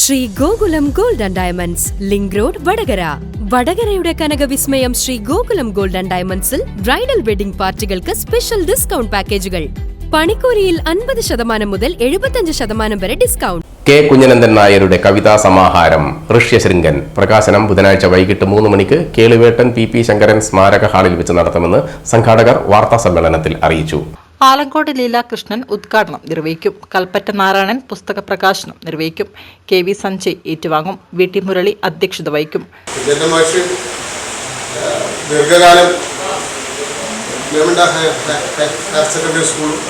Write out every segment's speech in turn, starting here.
Sree Gokulam gold and diamonds link road Vadakara. വടകരയുടെ കനകവിസ്മയം Sree Gokulam gold and ഡയമണ്ട്സിൽ bridal wedding പാർട്ടികൾക്ക് special discount പാക്കേജുകൾ പണിക്കൂലിയിൽ അൻപത് ശതമാനം മുതൽ എഴുപത്തഞ്ച് ശതമാനം വരെ ഡിസ്കൗണ്ട് കെ. കുഞ്ഞനന്ദൻ നായരുടെ കവിതാ സമാഹാരം ഋഷ്യശൃംഗൻ പ്രകാശനം ബുധനാഴ്ച വൈകിട്ട് മൂന്ന് മണിക്ക് കേളുവേട്ടൻ പി. പി. ശങ്കരൻ സ്മാരക ഹാളിൽ വെച്ച് നടത്തുമെന്ന് സംഘാടകർ വാർത്താ സമ്മേളനത്തിൽ അറിയിച്ചു. ആലങ്കോട് ലീലാകൃഷ്ണൻ ഉദ്ഘാടനം നിർവഹിക്കും. കൽപ്പറ്റ നാരായണൻ പുസ്തക പ്രകാശനം നിർവഹിക്കും. കെ വി സഞ്ജയ് ഏറ്റുവാങ്ങും. വി ടി മുരളി അധ്യക്ഷത വഹിക്കും. ദീർഘകാലം ഗവൺമെന്റ് ഹയർ സെക്കൻഡറി സ്കൂളും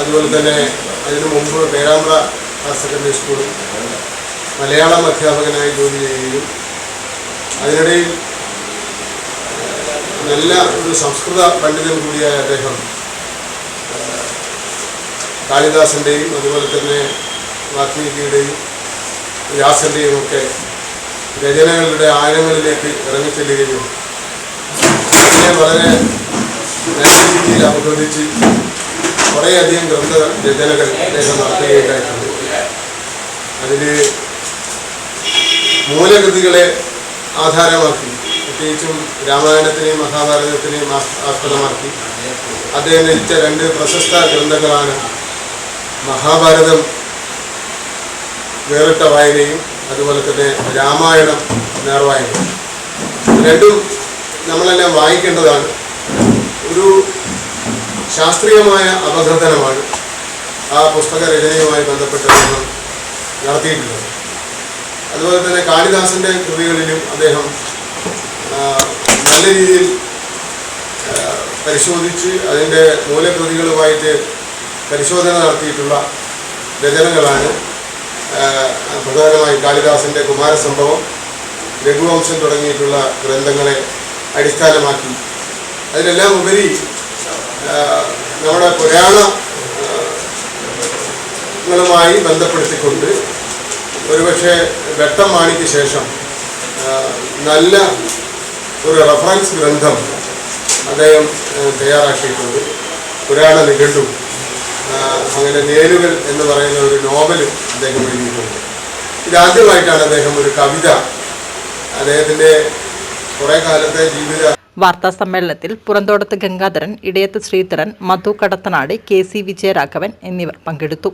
അതുപോലെ തന്നെ അതിനു മുമ്പ് പേരാമ്പ്ര ഹയർ സെക്കൻഡറി സ്കൂളും മലയാളം അധ്യാപകനായി ജോലി ചെയ്യുകയും അതിനിടയിൽ നല്ല ഒരു സംസ്കൃത പണ്ഡിതൻ കൂടിയായ അദ്ദേഹം കാളിദാസന്റെയും അതുപോലെ തന്നെ വാത്മീകിയുടെയും വ്യാസന്റെയും ഒക്കെ രചനകളുടെ ആഴങ്ങളിലേക്ക് ഇറങ്ങിച്ചെല്ലുകയും അതിനെ വളരെ നല്ല രീതിയിൽ അവതരിച്ച് കുറേയധികം ഗ്രന്ഥ രചനകൾ അദ്ദേഹം നടത്തുകയുണ്ടായിട്ടുണ്ട്. അതിൽ മൂലകൃതികളെ ആധാരമാക്കി പ്രത്യേകിച്ചും രാമായണത്തിനെയും മഹാഭാരതത്തിനെയും ആസ്- ആസ്പദമാക്കി. അദ്ദേഹം രചിച്ച രണ്ട് പ്രശസ്ത ഗ്രന്ഥങ്ങളാണ് മഹാഭാരതം വേറിട്ട വായനയും അതുപോലെ തന്നെ രാമായണം നേർവായനയും രണ്ടും നമ്മളെല്ലാം വായിക്കേണ്ടതാണ്. ഒരു ശാസ്ത്രീയമായ അപഗ്രഥനമാണ് ആ പുസ്തക രചനയുമായി ബന്ധപ്പെട്ട് അദ്ദേഹം നടത്തിയിട്ടുള്ളത്. അതുപോലെ തന്നെ കാളിദാസന്റെ കൃതികളിലും അദ്ദേഹം നല്ല രീതിയിൽ പരിശോധിച്ച് അതിന്റെ മൂലകൃതികളുമായിട്ട് പരിശോധന നടത്തിയിട്ടുള്ള രചനകളാണ് പ്രധാനമായും കാളിദാസിന്റെ കുമാരസംഭവം രഘുവംശം തുടങ്ങിയിട്ടുള്ള ഗ്രന്ഥങ്ങളെ അടിസ്ഥാനമാക്കി. അതിലെല്ലാം ഉപരി നമ്മുടെ പുരാണങ്ങളുമായി ബന്ധപ്പെടുത്തിക്കൊണ്ട് ഒരുപക്ഷെ വെട്ടം മാണിക്ക് ശേഷം നല്ല ഒരു റഫറൻസ് ഗ്രന്ഥം അദ്ദേഹം തയ്യാറാക്കിയിട്ടുണ്ട്. പുരാണ നിഘണ്ടു. അങ്ങനെ നേരുകൾ എന്ന് പറയുന്ന ഒരു നോവലും അദ്ദേഹം എഴുതിയിട്ടുണ്ട്. ഇതാദ്യമായിട്ടാണ് അദ്ദേഹം ഒരു കവിത അദ്ദേഹത്തിന്റെ കുറേ കാലത്തെ ജീവിത വാർത്താ സമ്മേളനത്തിൽ പുറന്തോടത്ത് ഗംഗാധരൻ ഇടയത്ത് ശ്രീധരൻ മധു കടത്തനാട് കെ സി വിജയരാഘവൻ എന്നിവർ പങ്കെടുത്തു.